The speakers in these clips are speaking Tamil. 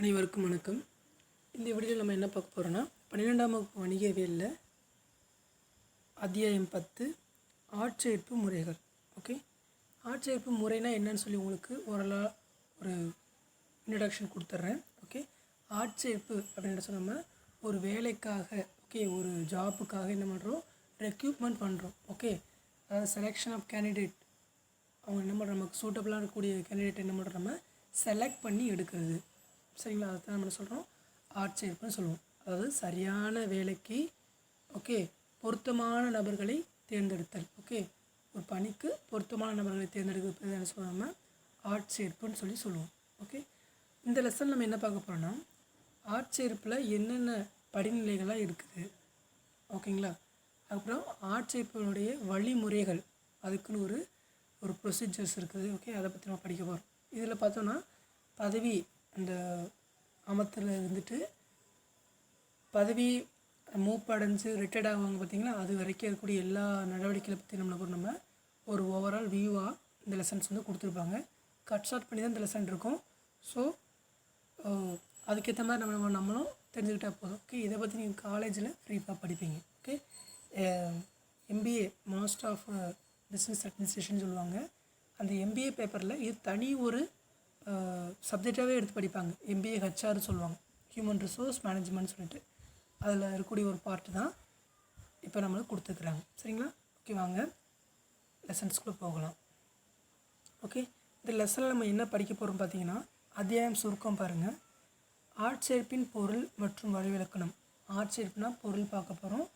அனைவருக்கும் வணக்கம். இந்த வீடியோவில் நம்ம என்ன பார்க்க போகிறோன்னா பன்னிரெண்டாம் வகுப்பு வணிகவியலில் அத்தியாயம் பத்து ஆட்சேர்ப்பு முறைகள். ஓகே ஆட்சேர்ப்பு முறைனா என்னன்னு சொல்லி உங்களுக்கு ஓரலாக ஒரு இன்ட்ரடக்ஷன் கொடுத்துட்றேன் ஓகே ஆட்சேர்ப்பு அப்படின்னு சொன்னோம்னா ஒரு வேலைக்காக ஓகே ஒரு ஜாப்புக்காக என்ன பண்ணுறோம் ரெக்யூப்மெண்ட் பண்ணுறோம் ஓகே அதாவது செலெக்ஷன் ஆஃப் கேண்டிடேட் அவங்க என்ன பண்ணுற நமக்கு சூட்டபுளாக இருக்கக்கூடிய கேண்டிடேட் என்ன பண்ணுறோம் நம்ம செலக்ட் பண்ணி எடுக்கிறது. சரிங்களா? அதை தான் நம்ம சொல்கிறோம் ஆட்சேர்ப்புன்னு சொல்லுவோம். அதாவது சரியான வேலைக்கு ஓகே பொருத்தமான நபர்களை தேர்ந்தெடுத்தல் ஓகே ஒரு பணிக்கு பொருத்தமான நபர்களை தேர்ந்தெடுக்கிறது என்ன சொல்லுவோம் நம்ம? ஆட்சேர்ப்புன்னு சொல்லி சொல்லுவோம் ஓகே இந்த லெசன் நம்ம என்ன பார்க்க போகிறோம்னா ஆட்சேர்ப்பில் என்னென்ன படிநிலைகளாக இருக்குது ஓகேங்களா அப்புறம் ஆட்சேர்ப்பினுடைய வழிமுறைகள் அதுக்குன்னு ஒரு ஒரு ப்ரொசீஜர்ஸ் இருக்குது ஓகே அதை பற்றி நம்ம படிக்க போகிறோம் இதில் பார்த்தோன்னா பதவி அந்த அமத்தில் இருந்துட்டு பதவி மூப் அடைஞ்சு ரிட்டையர்ட் ஆகுவாங்க பார்த்திங்கன்னா அது வரைக்கும் இருக்கக்கூடிய எல்லா நடவடிக்கைகளை பற்றி நம்மளுக்கு நம்ம ஒரு ஓவரால் வியூவாக இந்த லெசன்ஸ் வந்து கொடுத்துருப்பாங்க. கட் ஷார்ட் பண்ணி தான் இந்த லெசன் இருக்கும். ஸோ அதுக்கேற்ற மாதிரி நம்ம நம்மளும் தெரிஞ்சுக்கிட்டா போதும். ஓகே இதை பற்றி நீங்கள் காலேஜில் ஃப்ரீஃபாக படிப்பீங்க. Okay MBA master of business administration சொல்லுவாங்க. அந்த எம்பிஏ பேப்பரில் இது தனி ஒரு சப்ஜெக்டாகவே எடுத்து படிப்பாங்க. எம்பிஏ ஹெச்ஆர்னு சொல்லுவாங்க. ஹியூமன் ரிசோர்ஸ் மேனேஜ்மெண்ட் சொல்லிட்டு. அதில் இருக்கக்கூடிய ஒரு பார்ட்டு தான் இப்போ நம்மளுக்கு கொடுத்துருக்குறாங்க. சரிங்களா? ஓகே வாங்க. லெசன்ஸ்குள்ளே போகலாம். ஓகே இந்த லெசனில் நம்ம என்ன படிக்க போகிறோம் பார்த்தீங்கன்னா அத்தியாயம் சுருக்கம் பாருங்கள் ஆட்சேர்ப்பின் பொருள் மற்றும் வரவிலக்கணம். ஆட்சேர்ப்புனா பொருள் பார்க்க போகிறோம்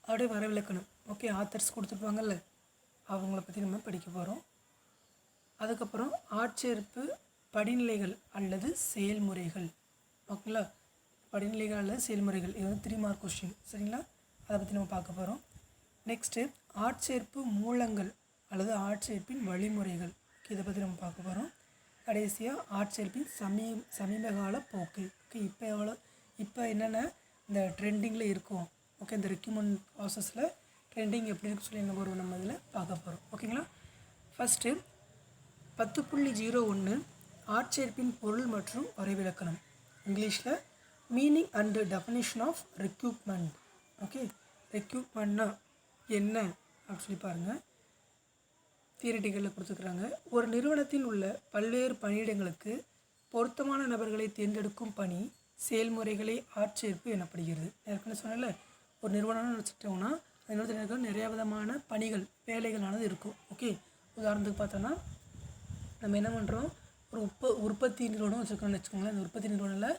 அப்படியே வரவிலக்கணம். Okay authors கொடுத்துருப்பாங்கல்ல. அவங்கள பற்றி நம்ம படிக்க போகிறோம் அதுக்கப்புறம் ஆட்சேர்ப்பு படிநிலைகள் அல்லது செயல்முறைகள். ஓகேங்களா? படிநிலைகள் அல்லது செயல்முறைகள். இது வந்து த்ரீ மார்க் கொஸ்டின் சரிங்களா? அதை பற்றி நம்ம பார்க்க போகிறோம் நெக்ஸ்ட்டு ஆட்சேர்ப்பு மூலங்கள் அல்லது ஆட்சேர்ப்பின் வழிமுறைகள். இதை பற்றி நம்ம பார்க்க போகிறோம் கடைசியாக ஆட்சேர்ப்பின் சமீ சமீபகால போக்கு. ஓகே இப்போ எவ்வளோ இப்போ என்னென்ன இந்த ட்ரெண்டிங்கில் இருக்கும்? ஓகே இந்த ரெக்யூமெண்ட் ப்ராசஸில் ட்ரெண்டிங் எப்படி இருக்கு சொல்லி என்ன ஒரு நம்ம இதில் பார்க்க போகிறோம் ஓகேங்களா? ஃபஸ்ட்டு பத்து புள்ளி ஜீரோ ஒன்று ஆட்சேர்ப்பின் பொருள் மற்றும் வரைவிலக்கணம். இங்கிலீஷில் meaning and definition of requirement okay ரெக்யூப்மெண்ட்னா என்ன அப்படின்னு சொல்லி பாருங்கள் தியரிட்டிகளில் கொடுத்துருக்குறாங்க. ஒரு நிறுவனத்தில் உள்ள பல்வேறு பணியிடங்களுக்கு பொருத்தமான நபர்களை தேர்ந்தெடுக்கும் பணி செயல்முறைகளை ஆட்சேர்ப்பு எனப்படுகிறது. ஏற்கனவே சொன்னல ஒரு நிறுவனம்னு வச்சுட்டோம்னா அந்த நிறுவனத்தில் நிறைய விதமான பணிகள் வேலைகளானது இருக்கும். ஓகே உதாரணத்துக்கு பார்த்தோன்னா நம்ம என்ன பண்ணுறோம் ஒரு உற்ப உற்பத்தி நிறுவனம் வச்சுருக்கோம்னு வச்சுக்கோங்களேன். அந்த உற்பத்தி நிறுவனத்தில்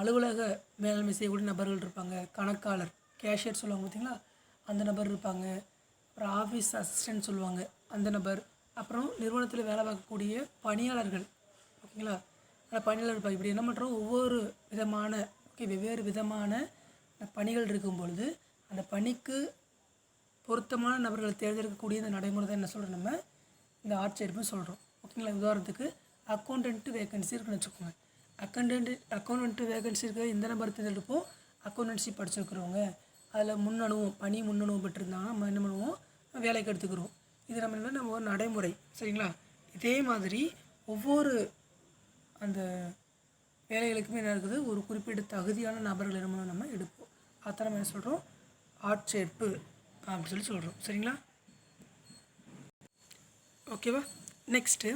அலுவலக மேலாண்மை செய்யக்கூடிய நபர்கள் இருப்பாங்க. கணக்காளர் கேஷியர் சொல்லுவாங்க பார்த்தீங்களா? அந்த நபர் இருப்பாங்க. அப்புறம் ஆஃபீஸ் அசிஸ்டன்ட் சொல்லுவாங்க அந்த நபர். அப்புறம் நிறுவனத்தில் வேலை பார்க்கக்கூடிய பணியாளர்கள் ஓகேங்களா? அந்த பணியாளர் இருப்பாங்க. இப்படி என்ன பண்ணுறோம் ஒவ்வொரு விதமான ஓகே வெவ்வேறு விதமான பணிகள் இருக்கும் பொழுது அந்த பணிக்கு பொருத்தமான நபர்களை தேர்ந்தெடுக்கக்கூடிய இந்த நடைமுறை தான் என்ன சொல்கிறோம் நம்ம? இந்த ஆட்சேர்ப்புன்னு சொல்கிறோம் ஓகேங்களா? உதாரணத்துக்கு அக்கௌண்டன்ட்டு வேகன்சி இருக்குன்னு வச்சுக்கோங்க. அக்கௌண்டன்ட் அக்கௌண்டன்ட்டு வேகன்சி இருக்க இந்த நம்பர் தேர்ந்தெடுப்போம் அக்கௌண்டன்சி படிச்சிருக்கிறவங்க. அதில் முன்னணுவோம் பணி முன்னணுவம் பெற்றிருந்தாங்கன்னா நம்ம என்ன பண்ணுவோம்? வேலைக்கு எடுத்துக்கிறோம். இது நம்ம என்ன நம்ம ஒரு நடைமுறை. சரிங்களா? இதே மாதிரி ஒவ்வொரு அந்த வேலைகளுக்குமே என்ன இருக்குது? ஒரு குறிப்பிட்ட தகுதியான நபர்கள் என்ன நம்ம எடுப்போம். அத்தனை நம்ம என்ன சொல்கிறோம் ஆட்சேர்ப்பு அப்படின்னு சொல்லி சொல்கிறோம் சரிங்களா? ஓகேவா? நெக்ஸ்ட்டு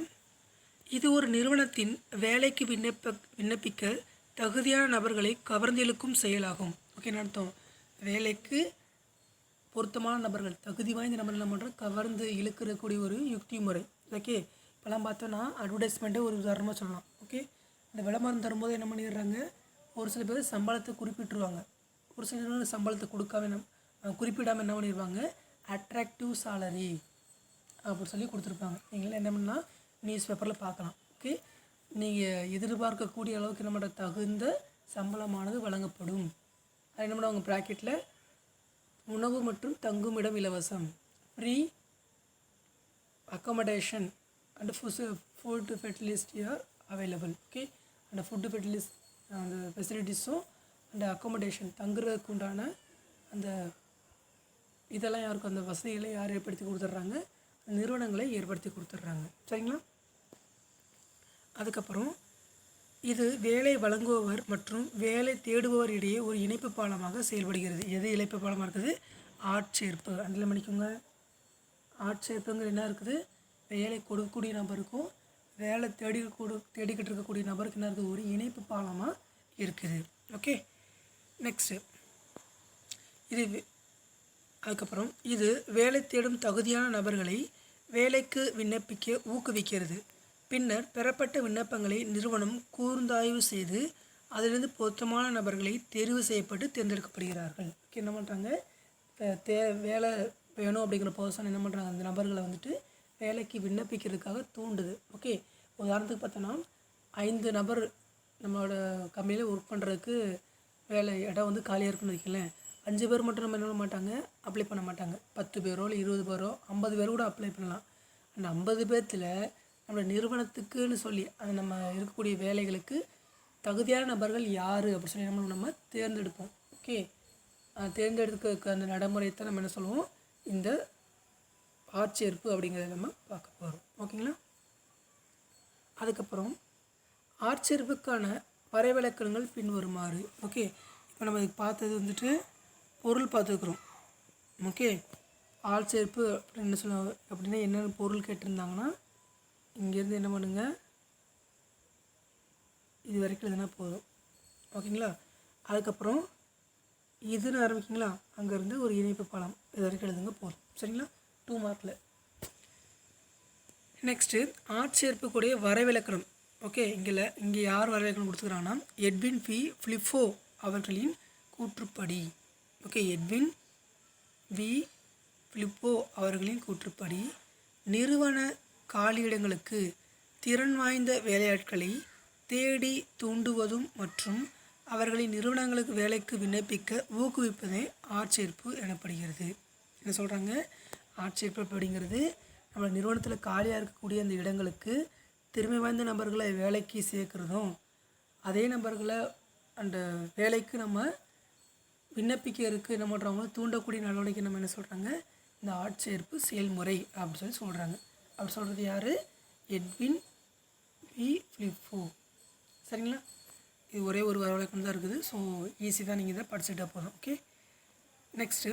இது ஒரு நிறுவனத்தின் வேலைக்கு விண்ணப்ப விண்ணப்பிக்க தகுதியான நபர்களை கவர்ந்திழுக்கும் செயலாகும். ஓகே அர்த்தம். வேலைக்கு பொருத்தமான நபர்கள் தகுதி வாய்ந்த நபர்கள் என்ன கவர்ந்து இழுக்கிறக்கூடிய ஒரு யுக்தி முறை. ஓகே இப்போலாம் பார்த்தோன்னா அட்வர்டைஸ்மெண்ட்டே ஒரு உதாரணமாக சொல்லலாம். ஓகே இந்த விளம்பரம் தரும்போது என்ன பண்ணிடுறாங்க? ஒரு சில பேர் சம்பளத்தை குறிப்பிட்டுருவாங்க. ஒரு சில பேர் சம்பளத்தை கொடுக்காம என்ன குறிப்பிடாமல் என்ன பண்ணிடுவாங்க? அட்ராக்டிவ் சாலரி அப்படின்னு சொல்லி கொடுத்துருப்பாங்க. எங்களால் என்ன பண்ணால் நியூஸ் பேப்பரில் பார்க்கலாம். ஓகே நீங்கள் எதிர்பார்க்கக்கூடிய அளவுக்கு நம்மளோட தகுந்த சம்பளமானது வழங்கப்படும். அது என்ன அவங்க ப்ராக்கெட்டில் உணவு மற்றும் தங்குமிடம் இலவசம் ஃப்ரீ அக்கமடேஷன் அண்ட் ஃபுஸ் ஃபுட் ஃபெட்டிலிஸ்ட் ஆர் அவைலபிள் ஓகே அந்த ஃபுட்டு ஃபெட்டிலிஸ்ட் அந்த ஃபெசிலிட்டிஸும் அந்த அக்கமடேஷன் தங்குறதுக்கு உண்டான அந்த இதெல்லாம் யாருக்கும் அந்த வசதிகளை யார் ஏற்படுத்தி கொடுத்துட்றாங்க நிறுவனங்களை ஏற்படுத்தி கொடுத்துட்றாங்க. சரிங்களா? அதுக்கப்புறம் இது வேலை வழங்குபவர் மற்றும் வேலை தேடுபவர் இடையே ஒரு இணைப்பு பாலமாக செயல்படுகிறது. எது இணைப்பு பாலமாக இருக்குது? ஆட்சேர்ப்பு. அதில் மன்னிக்குங்க ஆட்சேர்ப்புங்கிற என்ன இருக்குது? வேலை கொடுக்கக்கூடிய நபருக்கும் வேலை தேடி கொடு தேடிக்கிட்டு இருக்கக்கூடிய நபருக்கு என்ன இருக்குது? ஒரு இணைப்பு பாலமாக இருக்குது. ஓகே? நெக்ஸ்ட்டு. இது அதுக்கப்புறம் இது வேலை தேடும் தகுதியான நபர்களை வேலைக்கு விண்ணப்பிக்க ஊக்குவிக்கிறது. பின்னர் பெறப்பட்ட விண்ணப்பங்களை நிறுவனம் கூர்ந்தாய்வு செய்து அதிலிருந்து பொருத்தமான நபர்களை தேர்வு செய்யப்பட்டு தேர்ந்தெடுக்கப்படுகிறார்கள். ஓகே, என்ன பண்ணுறாங்க தே வேலை வேணும் அப்படிங்கிற பர்சன் என்ன பண்ணுறாங்க அந்த நபர்களை வந்துட்டு வேலைக்கு விண்ணப்பிக்கிறதுக்காக தூண்டுது. ஓகே உதாரணத்துக்கு பார்த்தோன்னா ஐந்து நபர் நம்மளோட கம்பெனியில் ஒர்க் பண்ணுறதுக்கு வேலை இடம் வந்து காலியாக இருக்குன்னு வைக்கலேன் அஞ்சு பேர் மட்டும் நம்ம என்ன பண்ண மாட்டாங்க? அப்ளை பண்ண மாட்டாங்க. பத்து பேரோ இல்லை இருபது பேரோ ஐம்பது பேர் கூட அப்ளை பண்ணலாம். அந்த ஐம்பது பேர்த்தில் நம்மளோட நிறுவனத்துக்குன்னு சொல்லி அது நம்ம இருக்கக்கூடிய வேலைகளுக்கு தகுதியான நபர்கள் யார் அப்படின்னு சொல்லி நம்ம நம்ம தேர்ந்தெடுப்போம். ஓகே? தேர்ந்தெடுக்க அந்த நடைமுறையை தான் நம்ம என்ன சொல்லுவோம்? இந்த ஆட்சேர்ப்பு அப்படிங்கிறத நம்ம பார்க்க போகிறோம் ஓகேங்களா? அதுக்கப்புறம் ஆட்சேர்ப்புக்கான வரைவிலக்கணங்கள் பின்வருமாறு. ஓகே? இப்போ நம்ம இதுக்கு பார்த்தது வந்துட்டு பொருள் பார்த்துருக்குறோம். ஓகே? ஆட்சேர்ப்பு அப்படின்னு என்ன சொல்ல அப்படின்னா என்னென்ன பொருள் கேட்டிருந்தாங்கன்னா இங்கேருந்து என்ன பண்ணுங்கள் இது வரைக்கும் எழுதுனா போதும். ஓகேங்களா? அதுக்கப்புறம் இதுன்னு ஆரம்பிக்கிங்களா அங்கேருந்து ஒரு இணைப்பு பாலம் இது வரைக்கும் எழுதுங்க போதும். சரிங்களா? டூ மார்க்கில் நெக்ஸ்ட்டு ஆட்சேர்ப்புக்குடைய வரைவிலக்கணம். ஓகே இங்கே இங்கே யார் வரவிலக்கணம் கொடுத்துக்கிறாங்கன்னா எட்வின் பி ஃபிளிஃபோ அவர்களின் கூற்றுப்படி. ஓகே எட்வின் வி ஃப்ளிப்போ அவர்களின் கூற்றுப்படி. நிறுவன காலியிடங்களுக்கு திறன் வாய்ந்த வேலையாட்களை தேடி தூண்டுவதும் மற்றும் அவர்களின் நிறுவனங்களுக்கு வேலைக்கு விண்ணப்பிக்க ஊக்குவிப்பதே ஆட்சேர்ப்பு எனப்படுகிறது. என்ன சொல்கிறாங்க ஆட்சேர்ப்பு அப்படிங்கிறது நம்ம நிறுவனத்தில் காலியாக இருக்கக்கூடிய அந்த இடங்களுக்கு திறமை வாய்ந்த நபர்களை வேலைக்கு சேர்க்குறதும் அதே நபர்களை அந்த வேலைக்கு நம்ம விண்ணப்பிக்கிறதுக்கு என்ன பண்ணுறவங்களும் தூண்டக்கூடிய நடவடிக்கை நம்ம என்ன சொல்கிறாங்க இந்த ஆட்சேர்ப்பு செயல்முறை அப்படின்னு சொல்லி சொல்கிறாங்க அப்படி சொல்கிறது யார்? Edwin B Flippo. சரிங்களா? இது ஒரே ஒரு வரவழைக்கம் தான் இருக்குது. ஸோ ஈஸி தான் நீங்கள் இதை படிச்சுட்டா போதும். ஓகே நெக்ஸ்ட்டு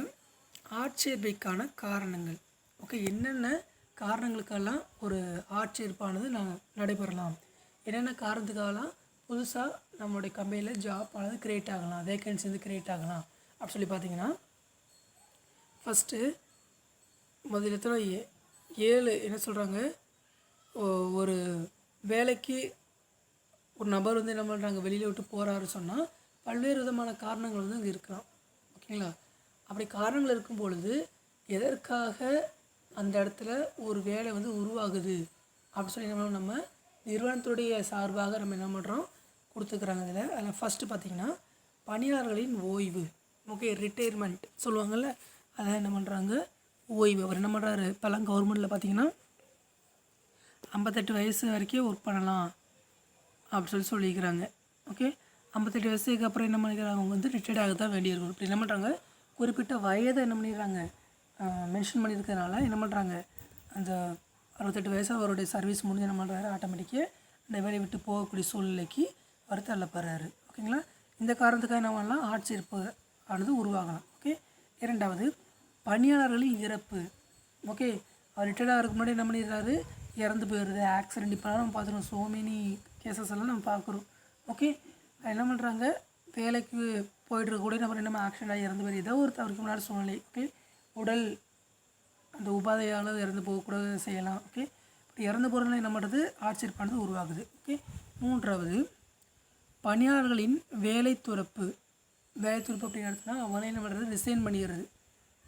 ஆட்சேர்வைக்கான காரணங்கள். ஓகே என்னென்ன காரணங்களுக்கெல்லாம் ஒரு ஆட்சேர்ப்பானது நான் நடைபெறலாம்? என்னென்ன காரணத்துக்காகலாம் புதுசாக நம்மளுடைய கம்பெனியில் ஜாப் ஆனது க்ரியேட் ஆகலாம்? வேகன்சி வந்து கிரியேட் ஆகலாம்? அப்படி சொல்லி பார்த்தீங்கன்னா ஃபஸ்ட்டு முதலத்தில் ஏ ஏழு என்ன சொல்கிறாங்க ஒரு வேலைக்கு ஒரு நபர் வந்து என்ன பண்ணுறாங்க வெளியில் விட்டு போகிறாரு சொன்னால் பல்வேறு விதமான காரணங்கள் வந்து அங்கே இருக்கலாம். ஓகேங்களா? அப்படி காரணங்கள் இருக்கும் பொழுது எதற்காக அந்த இடத்துல ஒரு வேலை வந்து உருவாகுது? அப்படின்னு சொல்லி நம்ம நம்ம நிறுவனத்துடைய சார்பாக நம்ம என்ன பண்ணுறோம் கொடுத்துக்கிறாங்க இதில் அதில் ஃபஸ்ட்டு பார்த்திங்கன்னா பணியாளர்களின் ஓய்வு ஓகே ரிட்டையர்மெண்ட் சொல்லுவாங்கள்ல அதை என்ன பண்ணுறாங்க ஓய்வு. அவர் என்ன பண்ணுறாரு இப்போல்லாம் கவர்மெண்ட்டில் பார்த்தீங்கன்னா ஐம்பத்தெட்டு வயசு வரைக்கும் ஒர்க் பண்ணலாம் அப்படின்னு சொல்லி சொல்லியிருக்கிறாங்க ஓகே ஐம்பத்தெட்டு வயசுக்கு அப்புறம் என்ன பண்ணிக்கிறாங்க? அவங்க வந்து ரிட்டையர்ட் ஆக தான் வேண்டியிருக்கும். இப்படி என்ன பண்ணுறாங்க குறிப்பிட்ட வயதை என்ன பண்ணிடுறாங்க? மென்ஷன் பண்ணியிருக்கிறதுனால என்ன பண்ணுறாங்க அந்த அறுபத்தெட்டு வயசு அவருடைய சர்வீஸ் முடிஞ்சு என்ன பண்ணுறாரு ஆட்டோமேட்டிக்காக அந்த வேலையை விட்டு போகக்கூடிய சூழ்நிலைக்கு அவர் தள்ளப்படுறாரு. ஓகேங்களா இந்த காரணத்துக்காக என்ன பண்ணலாம்? ஆட்சேர்ப்பு ஆனது உருவாகலாம். ஓகே இரண்டாவது பணியாளர்களின் இறப்பு. ஓகே அவர் ரிட்டையர்ட் ஆகிறதுக்கு முன்னாடி என்ன பண்ணிடுறாரு? இறந்து போயிடுது ஆக்சிடென்ட் இப்போலாம் நம்ம பார்த்துருவோம் ஸோ மெனி கேசஸ் எல்லாம் நம்ம பார்க்குறோம். ஓகே என்ன பண்ணுறாங்க வேலைக்கு போயிட்டு கூட நம்ம என்ன ஆக்சிடெண்ட் ஆகி இறந்து போயிடுது ஏதோ ஒரு தவறுக்கு முன்னாடி சூழ்நிலை. ஓகே உடல் அந்த உபாதையால் இறந்து போகக்கூட செய்யலாம். ஓகே இப்படி இறந்து போகிறதுனால என்ன பண்ணுறது ஆட்சேர்ப்பானது உருவாகுது ஓகே மூன்றாவது பணியாளர்களின் வேலை துறப்பு. வேலை துறப்பு அப்படின்னு எடுத்தோம்னா அவனே என்ன பண்ணுறது ரிசைன் பண்ணிடுறது.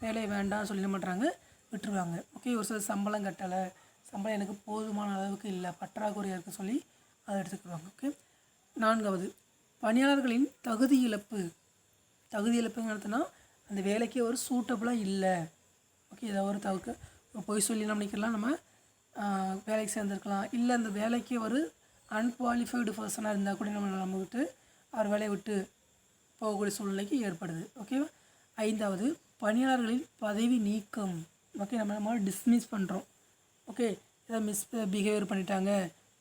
வேலையை வேண்டாம் சொல்லி என்ன பண்ணுறாங்க விட்டுருவாங்க. ஓகே ஒரு சில சம்பளம் கட்டலை. சம்பளம் எனக்கு போதுமான அளவுக்கு இல்லை பற்றாக்குறையாக இருக்க சொல்லி அதை எடுத்துக்கிடுவாங்க. ஓகே நான்காவது பணியாளர்களின் தகுதி இழப்பு. தகுதி இழப்புங்கிறதுனா அந்த வேலைக்கு ஒரு சூட்டபுளாக இல்லை. ஓகே ஏதோ ஒரு தவிர்க்க பொய் சொல்லி நம்ம நினைக்கலாம் நம்ம வேலைக்கு சேர்ந்துருக்கலாம். இல்லை அந்த வேலைக்கு ஒரு அன்குவாலிஃபைடு பர்சனாக இருந்தால் கூட நம்ம நம்ம விட்டு அவர் வேலையை விட்டு போகக்கூடிய சூழ்நிலைக்கு ஏற்படுது. ஓகேவா? ஐந்தாவது பணியாளர்களின் பதவி நீக்கம். ஓகே நம்ம நம்ம டிஸ்மிஸ் பண்ணுறோம் ஓகே ஏதாவது மிஸ் பிஹேவியர் பண்ணிட்டாங்க.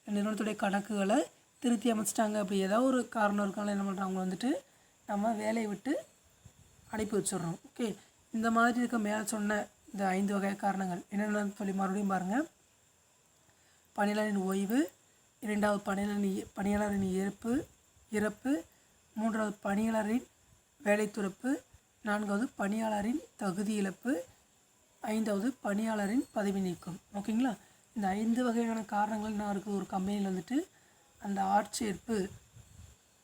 நிறுவனத்துடைய கணக்குகளை திருத்தி அமைச்சிட்டாங்க அப்படி ஏதாவது ஒரு காரணம் இருக்காங்க என்ன பண்ணுறாங்க அவங்க வந்துட்டு நம்ம வேலையை விட்டு அனுப்பி வச்சிடுறோம். ஓகே இந்த மாதிரி இருக்க மேலே சொன்ன இந்த ஐந்து வகை காரணங்கள். என்னென்னு சொல்லி மறுபடியும் பாருங்கள் பணியாளரின் ஓய்வு இரண்டாவது பணியாளரின் பணியாளரின் இறப்பு இறப்பு மூன்றாவது பணியாளரின் வேலை துறப்பு நான்காவது பணியாளரின் தகுதி இழப்பு ஐந்தாவது பணியாளரின் பதவி நீக்கம். ஓகேங்களா இந்த ஐந்து வகையான காரணங்கள் என்ன இருக்குது ஒரு கம்பெனியில் வந்துட்டு அந்த ஆட்சேர்ப்பு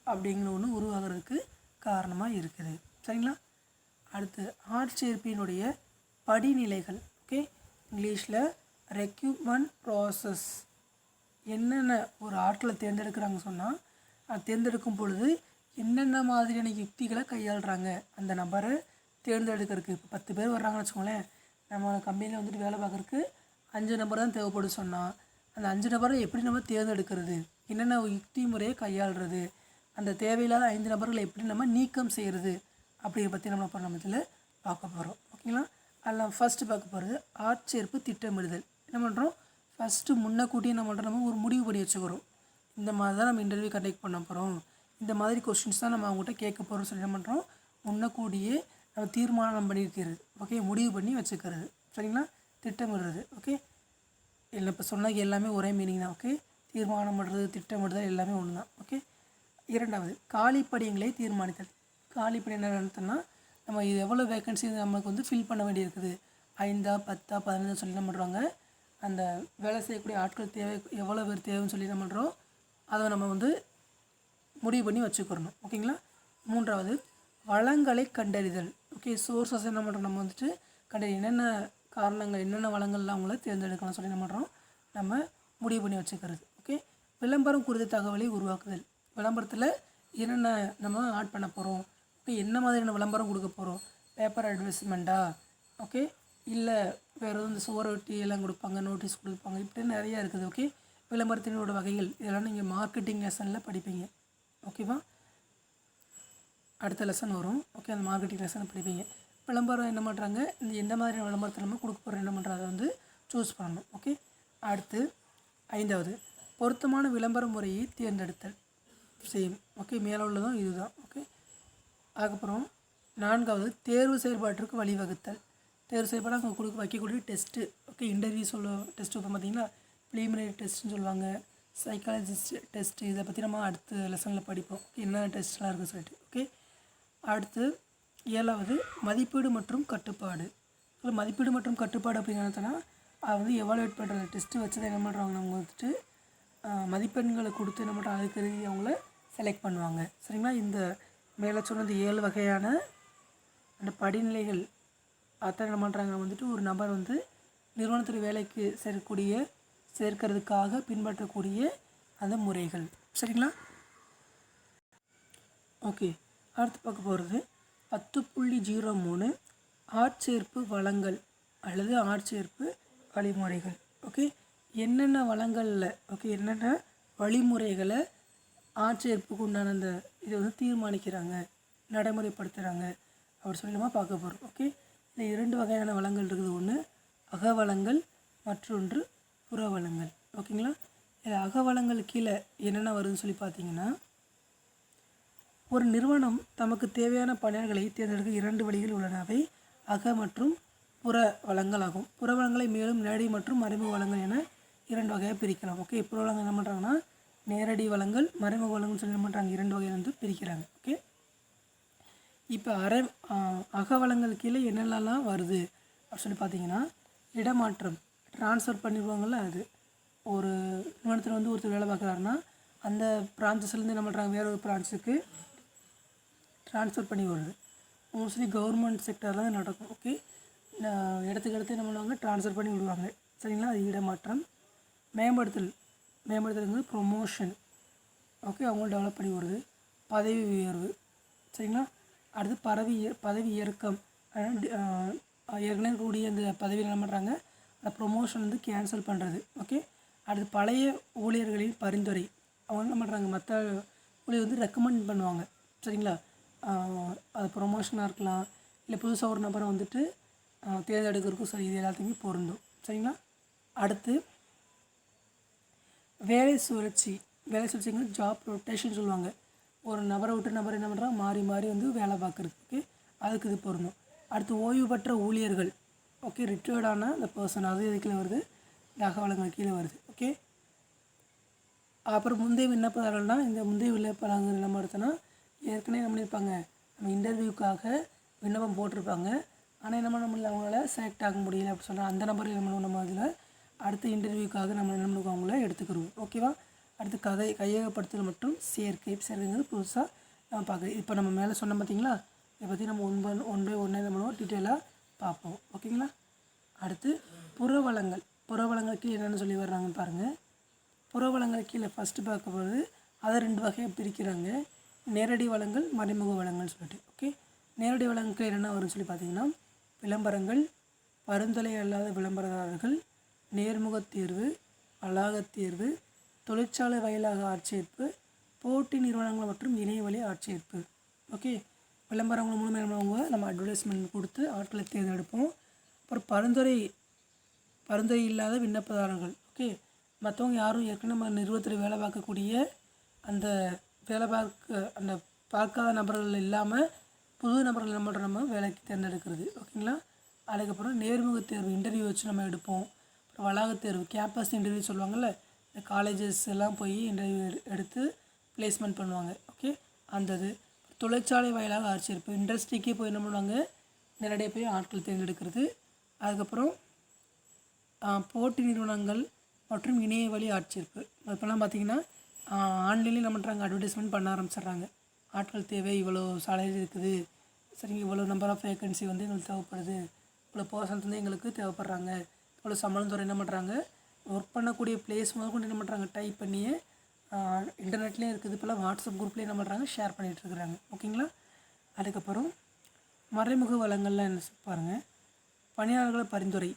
அப்படிங்கிற ஒன்று உருவாகிறதுக்கு காரணமாக இருக்குது. சரிங்களா? அடுத்து ஆட்சேர்ப்பினுடைய படிநிலைகள். ஓகே இங்கிலீஷில் ரெக்யூப்மெண்ட் ப்ராசஸ் என்னென்ன ஒரு ஆட்களை தேர்ந்தெடுக்கிறாங்க சொன்னால் அது தேர்ந்தெடுக்கும் பொழுது என்னென்ன மாதிரியான யுக்திகளை கையாளுறாங்க? அந்த நபரை தேர்ந்தெடுக்கிறதுக்கு இப்போ பத்து பேர் வர்றாங்கன்னு வச்சுக்கோங்களேன். நம்ம கம்பெனியில் வந்துட்டு வேலை பார்க்குறதுக்கு அஞ்சு நபர் தான் தேவைப்படும் சொன்னால் அந்த அஞ்சு நபரை எப்படி நம்ம தேர்ந்தெடுக்கிறது? என்னென்ன யுக்தி முறையை கையாளுறது? அந்த தேவையில்லாத ஐந்து நபர்களை எப்படி நம்ம நீக்கம் செய்கிறது அப்படிங்கிற பற்றி நம்ம இப்போ நம்ம இதில் பார்க்க போகிறோம் ஓகேங்களா? அதில் ஃபஸ்ட்டு பார்க்க போகிறது ஆட்சேர்ப்பு திட்டமிடுதல். என்ன பண்ணுறோம் ஃபஸ்ட்டு முன்னக்கூட்டியே என்ன பண்ணுறோம் நம்ம ஒரு முடிவு பண்ணி வச்சுக்கிறோம். இந்த மாதிரி தான் நம்ம இன்டர்வியூ கண்டக்ட் பண்ண போகிறோம் இந்த மாதிரி கொஸ்டின்ஸ் தான் நம்ம அவங்ககிட்ட கேட்க போகிறோம் சொல்லி என்ன பண்ணுறோம் முன்னக்கூடியே நம்ம தீர்மானம் பண்ணியிருக்கிறது ஓகே முடிவு பண்ணி வச்சுக்கிறது. சரிங்களா? திட்டமிடுறது. ஓகே இல்லை இப்போ சொன்னது எல்லாமே ஒரே மீனிங் தான். ஓகே தீர்மானம் பண்ணுறது திட்டமிடுதல் எல்லாமே ஒன்று தான் ஓகே இரண்டாவது காலிப்படியங்களை தீர்மானித்தல். காலிப்படி என்ன அர்த்தம்னா நம்ம இது எவ்வளோ வேகன்சி நமக்கு வந்து ஃபில் பண்ண வேண்டியிருக்குது? ஐந்தா பத்தா பதினஞ்சு சொல்லி என்ன பண்ணுறாங்க அந்த வேலை செய்யக்கூடிய ஆட்கள் தேவை எவ்வளோ பேர் தேவைன்னு சொல்லி என்ன பண்ணுறோம் அதை நம்ம வந்து முடிவு பண்ணி வச்சுக்கிறணும் ஓகேங்களா? மூன்றாவது வளங்களை கண்டறிதல். ஓகே சோர்ஸஸ் என்ன பண்ணுறோம் நம்ம வந்துட்டு கண்டறி என்னென்ன காரணங்கள் என்னென்ன வளங்கள்லாம் அவங்கள தேர்ந்தெடுக்கலாம் சொல்லி என்ன பண்ணுறோம் நம்ம முடிவு பண்ணி வச்சுக்கிறது. ஓகே? விளம்பரம் குறித்த தகவலை உருவாக்குதல். விளம்பரத்தில் என்னென்ன நம்ம ஆட் பண்ண போகிறோம் இப்போ என்ன மாதிரியான விளம்பரம் கொடுக்க போகிறோம் பேப்பர் அட்வர்டைஸ்மெண்ட்டா ஓகே? இல்லை வேறு எதுவும் இந்த சுவரொட்டி எல்லாம் கொடுப்பாங்க நோட்டீஸ் கொடுப்பாங்க இப்படி நிறையா இருக்குது. ஓகே? விளம்பரத்தினோட வகைகள். இதெல்லாம் நீங்கள் மார்க்கெட்டிங் லெசனில் படிப்பீங்க. ஓகேவா? அடுத்த லெசன் வரும். ஓகே அந்த மார்க்கெட்டிங் லெசனை படிப்பீங்க. விளம்பரம் என்ன பண்ணுறாங்க இந்த எந்த மாதிரியான விளம்பரத்தை நம்ம கொடுக்க போகிறோம் என்ன பண்ணுறாங்க வந்து சூஸ் பண்ணணும். ஓகே? அடுத்து ஐந்தாவது. பொருத்தமான விளம்பர முறையை தேர்ந்தெடுத்தல். சேம் ஓகே மேலே உள்ளதும் இதுதான். ஓகே? அதுக்கப்புறம் நான்காவது தேர்வு செயல்பாட்டிற்கு வழிவகுத்தல். தேர்வு செயல்பாடு அவங்க கொடுக்க வைக்கக்கூடிய டெஸ்ட்டு ஓகே இன்டர்வியூ சொல்ல டெஸ்ட்டு இப்போ பார்த்தீங்கன்னா ப்ளீமினரி டெஸ்ட்டுன்னு சொல்லுவாங்க. சைக்காலஜிஸ்ட் டெஸ்ட்டு இதை பற்றி நம்ம அடுத்த லெசனில் படிப்போம். என்ன டெஸ்ட்லாம் இருக்குன்னு சொல்லிட்டு ஓகே அடுத்து ஏழாவது மதிப்பீடு மற்றும் கட்டுப்பாடு. இல்லை மதிப்பீடு மற்றும் கட்டுப்பாடு அப்படிங்கிறதுனா அது வந்து எவாலுவேட் பண்ணுறது டெஸ்ட்டு வச்சதை என்ன பண்ணுறாங்க அவங்க வந்துட்டு மதிப்பெண்களை கொடுத்து என்ன பண்ணுறாங்க அதுக்கு அவங்கள செலக்ட் பண்ணுவாங்க. சரிங்களா? இந்த மேலே சொன்னது ஏழு வகையான அந்த படிநிலைகள் அத்தனை என்ன பண்ணுறாங்க வந்துட்டு ஒரு நபர் வந்து நிறுவனத்தில் வேலைக்கு சேரக்கூடிய சேர்க்கறதுக்காக பின்பற்றக்கூடிய அந்த முறைகள். சரிங்களா? ஓகே. அடுத்து பார்க்க போகிறது பத்து புள்ளி ஜீரோ மூணு ஆட்சேர்ப்பு வளங்கள் அல்லது ஆட்சேர்ப்பு வழிமுறைகள். ஓகே? என்னென்ன வளங்களில் ஓகே என்னென்ன வழிமுறைகளை ஆட்சேர்ப்புக்கு உண்டான அந்த இதை வந்து தீர்மானிக்கிறாங்க நடைமுறைப்படுத்துகிறாங்க அப்படி சொல்லி பார்க்க போகிறோம் ஓகே? இந்த இரண்டு வகையான வளங்கள் இருக்குது. ஒன்று அகவளங்கள் மற்றொன்று புறவளங்கள் ஓகேங்களா இது அகவளங்கள் கீழே என்னென்ன வருதுன்னு சொல்லி பார்த்தீங்கன்னா ஒரு நிறுவனம் தமக்கு தேவையான பணியாளர்களை தேர்ந்தெடுக்க இரண்டு வழிகள் உள்ளன. அவை அக மற்றும் புற வளங்கள் ஆகும் புற வளங்களை மேலும் நேரடி மற்றும் மறைமுக வளங்கள் என இரண்டு வகையாக பிரிக்கலாம். ஓகே புற வளங்கள் என்ன பண்ணுறாங்கன்னா நேரடி வளங்கள் மறைமுக வளங்கள்னு சொல்லி என்ன பண்ணுறாங்க இரண்டு வகையில் வந்து பிரிக்கிறாங்க. ஓகே இப்போ அரை அகவளங்கள் கீழே என்னென்னலாம் வருது? அப்படின்னு சொல்லி பார்த்தீங்கன்னா இடமாற்றம். ட்ரான்ஸ்ஃபர் பண்ணிடுவாங்கள்ல அது. ஒரு நிறுவனத்தில் வந்து ஒருத்தர் வேலை பார்க்குறாருன்னா அந்த பிரான்ச்சஸ்லேருந்து என்ன பண்ணுறாங்க வேறு ஒரு பிரான்ச்சுக்கு ட்ரான்ஸ்ஃபர் பண்ணி வருது. மோஸ்ட்லி கவர்மெண்ட் செக்டரில் தான் நடக்கும். ஓகே இடத்துக்கு இடத்து என்ன பண்ணுவாங்க ட்ரான்ஸ்ஃபர் பண்ணி விடுவாங்க. சரிங்களா? அது இடமாற்றம். மேம்படுத்தல். மேம்படுத்துறது ப்ரொமோஷன் ஓகே அவங்களும் டெவலப் பண்ணி வருது. பதவி உயர்வு. சரிங்களா? அடுத்து பதவி பதவி இறக்கம் அதாவது, ஏற்கனவே கூடிய அந்த பதவியில் என்ன பண்ணுறாங்க அந்த ப்ரொமோஷன் வந்து கேன்சல் பண்ணுறது ஓகே அடுத்து பழைய ஊழியர்களின் பரிந்துரை. அவங்க என்ன பண்ணுறாங்க மற்ற ஊழியர் வந்து ரெக்கமெண்ட் பண்ணுவாங்க சரிங்களா? அது ப்ரொமோஷனாக இருக்கலாம் இல்லை புதுசாக ஒரு நபரை வந்துட்டு தேர்ந்தெடுக்கிறதுக்கும் சரி இது எல்லாத்துக்குமே பொருந்தும் சரிங்களா? அடுத்து வேலை சுழற்சி. வேலை சொல்லிச்சிங்கன்னா ஜாப் ரொட்டேஷன் சொல்லுவாங்க. ஒரு நபரை விட்டு நபர் என்ன பண்ணுறாங்க மாறி மாறி வந்து வேலை பார்க்குறதுக்கு அதுக்கு இது பொருந்தும். அடுத்து ஓய்வு பெற்ற ஊழியர்கள். ஓகே ரிட்டையர்டான அந்த பர்சன் அது எது கீழே வருது? இந்த கீழே வருது. ஓகே அப்புறம் முந்தைய விண்ணப்பதாரர்கள்னால் இந்த முந்தைய விண்ணப்பதாரர்கள் என்ன எடுத்தோன்னா ஏற்கனவே என்ன பண்ணியிருப்பாங்க நம்ம இன்டர்வியூக்காக விண்ணப்பம் போட்டிருப்பாங்க. ஆனால் என்ன பண்ண முடியல? அவங்களால செலக்ட் ஆக முடியல அப்படின்னு சொன்னால் அந்த நம்பர் நம்ம நம்ம அதில் அடுத்த இன்டர்வியூக்காக நம்ம என்ன பண்ணுவோம்? அவங்கள எடுத்துக்கிறோம் ஓகேவா அடுத்து கதை கையகப்படுத்தல் மற்றும் சேர்க்கை. சேர்க்கைங்கிறது புதுசாக நம்ம பார்க்குறது இப்போ நம்ம மேலே சொன்னோம் பார்த்தீங்களா இதை பற்றி நம்ம ஒன் பை ஒன் பை ஒன்றே என்ன பண்ணுவோம்? டீட்டெயிலாக பார்ப்போம். ஓகேங்களா? அடுத்து புறவளங்கள். புறவளங்கள் கீழே என்னென்னு சொல்லி வர்றாங்கன்னு பாருங்கள் புறவளங்கள் கீழே ஃபஸ்ட்டு பார்க்கும்போது அதை ரெண்டு வகையாக பிரிக்கிறாங்க. நேரடி வளங்கள் மறைமுக வளங்கள்னு சொல்லிட்டு. ஓகே? நேரடி வளங்களுக்கு என்னென்ன வரும்னு சொல்லி பார்த்தீங்கன்னா விளம்பரங்கள் பரிந்துரை அல்லாத விளம்பரதாரர்கள் நேர்முகத் தேர்வு அலாகத் தேர்வு தொழிற்சாலை வாயிலாக ஆட்சேர்ப்பு போட்டி நிறுவனங்கள் மற்றும் இணையவழி ஆட்சேர்ப்பு. ஓகே? விளம்பரங்கள் மூலமாக என்ன நம்ம அட்வர்டைஸ்மெண்ட் கொடுத்து ஆட்களை தேர்ந்தெடுப்போம். அப்புறம் பரிந்துரை பரிந்துரை இல்லாத விண்ணப்பதாரர்கள் ஓகே மற்றவங்க யாரும் ஏற்கனவே நம்ம நிறுவனத்தில் வேலை பார்க்கக்கூடிய அந்த வேலை பார்க்க அந்த பார்க்காத நபர்கள் இல்லாமல் புது நபர்கள் என்ன நம்ம வேலைக்கு தேர்ந்தெடுக்கிறது ஓகேங்களா அதுக்கப்புறம் நேர்முக தேர்வு இன்டர்வியூ வச்சு நம்ம எடுப்போம். அப்புறம் வளாகத் தேர்வு கேம்பஸ் இன்டர்வியூ சொல்லுவாங்கள்ல இந்த காலேஜஸ் எல்லாம் போய் இன்டர்வியூ எடுத்து ப்ளேஸ்மெண்ட் பண்ணுவாங்க ஓகே அந்த இது. தொழிற்சாலை வாயிலாக ஆட்சியிருப்பு இண்டஸ்ட்ரிக்கே போய் என்ன பண்ணுவாங்க? நேரடியாக போய் ஆட்கள் தேர்ந்தெடுக்கிறது. அதுக்கப்புறம் போட்டி நிறுவனங்கள் மற்றும் இணைய வழி ஆட்சேர்ப்பு இப்போல்லாம் பார்த்தீங்கன்னா ஆன்லைன்லேயும் என்ன பண்ணுறாங்க அட்வர்டைஸ்மெண்ட் பண்ண ஆரம்பிச்சிடுறாங்க. ஆட்கள் தேவை இவ்வளோ சாலரி இருக்குது. சரிங்க இவ்வளோ நம்பர் ஆஃப் வேக்கன்சி வந்து எங்களுக்கு தேவைப்படுது. இவ்வளோ பர்சன்ஸ் வந்து எங்களுக்கு தேவைப்படுறாங்க. இவ்வளோ சம்பளம் துறை என்ன பண்ணுறாங்க ஒர்க் பண்ணக்கூடிய பிளேஸ் முதல் கொண்டு என்ன பண்ணுறாங்க டைப் பண்ணியே இன்டர்நெட்லேயும் இருக்குது இப்போல்லாம் வாட்ஸ்அப் குரூப்லேயே என்ன பண்ணுறாங்க ஷேர் பண்ணிகிட்டு இருக்கிறாங்க ஓகேங்களா? அதுக்கப்புறம் மறைமுக வளங்கள்லாம் என்ன பாருங்கள் பாருங்க. பணியாளர்களை பரிந்துரை.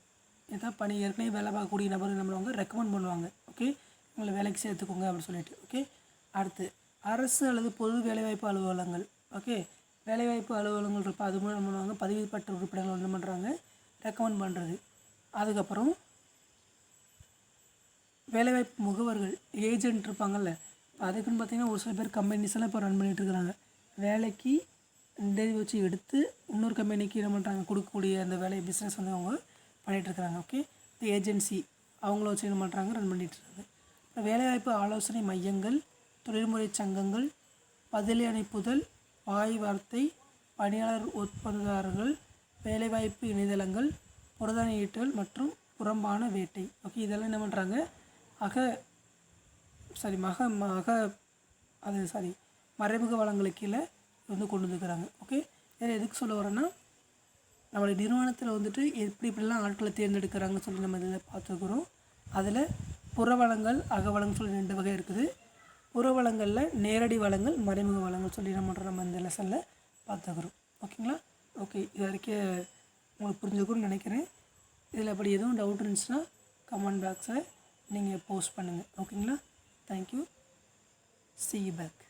இதான் பணி ஏற்கனவே வேலை பார்க்கக்கூடிய நபர்கள் என்ன பண்ணுவாங்க? ரெக்கமெண்ட் பண்ணுவாங்க. ஓகே? உங்களை வேலைக்கு சேர்த்துக்கோங்க அப்படின்னு சொல்லிட்டு. ஓகே? அடுத்து அரசு அல்லது பொது வேலைவாய்ப்பு அலுவலகங்கள். ஓகே? வேலைவாய்ப்பு அலுவலகங்கள் இருப்போம் அது மூலம் என்ன பண்ணுவாங்க? பதிவு பெற்ற உறுப்பினர்கள் என்ன பண்ணுறாங்க ரெக்கமெண்ட் பண்ணுறது அதுக்கப்புறம் வேலைவாய்ப்பு முகவர்கள் ஏஜென்ட் இருப்பாங்கல்ல இப்போ அதுக்குன்னு பார்த்தீங்கன்னா ஒரு சில பேர் கம்பெனிஸ் எல்லாம் இப்போ ரன் பண்ணிகிட்ருக்குறாங்க இருக்கிறாங்க வேலைக்கு இன்டர்வியூ வச்சு எடுத்து இன்னொரு கம்பெனிக்கு என்ன பண்ணுறாங்க கொடுக்கக்கூடிய அந்த வேலை பிஸ்னஸ் வந்து அவங்க பண்ணிகிட்ருக்குறாங்க இருக்கிறாங்க ஓகே இந்த ஏஜென்சி அவங்கள வச்சு என்ன பண்ணுறாங்க ரன் பண்ணிகிட்ருக்காங்க இருக்காங்க. வேலைவாய்ப்பு ஆலோசனை மையங்கள் தொழில்முறை சங்கங்கள் பதிலி அனுப்புதல் வாய் வார்த்தை பணியாளர் ஒப்பந்ததாரர்கள் வேலைவாய்ப்பு இணையதளங்கள் புரதானியீட்டல் மற்றும் புறம்பான வேட்டை ஓகே இதெல்லாம் என்ன பண்ணுறாங்க அக சாரி மக மக அது சாரி மறைமுக வளங்களுக்கு கீழே வந்து கொண்டு வந்துக்கிறாங்க ஓகே இதில் எதுக்கு சொல்ல வரேன்னா நம்மளுடைய நிறுவனத்தில் வந்துட்டு எப்படி இப்படிலாம் ஆட்களை தேர்ந்தெடுக்கிறாங்கன்னு சொல்லி நம்ம இதில் பார்த்துக்கிறோம் அதில் புற வளங்கள் அக அகவளங்கள் சொல்லி ரெண்டு வகை இருக்குது. புறவளங்களில் நேரடி வளங்கள் மறைமுக வளங்கள் சொல்லி என்ன பண்ணுறோம் நம்ம இந்த லெசனில் பார்த்துக்கிறோம் ஓகேங்களா? ஓகே இது வரைக்கும் உங்களுக்கு புரிஞ்சுக்கணும்னு நினைக்கிறேன். இதில் அப்படி எதுவும் டவுட் இருந்துச்சுன்னா கமெண்ட் பாக்ஸில் நீங்கள் போஸ்ட் பண்ணுங்கள் ஓகேங்களா தேங்க்யூ சி you.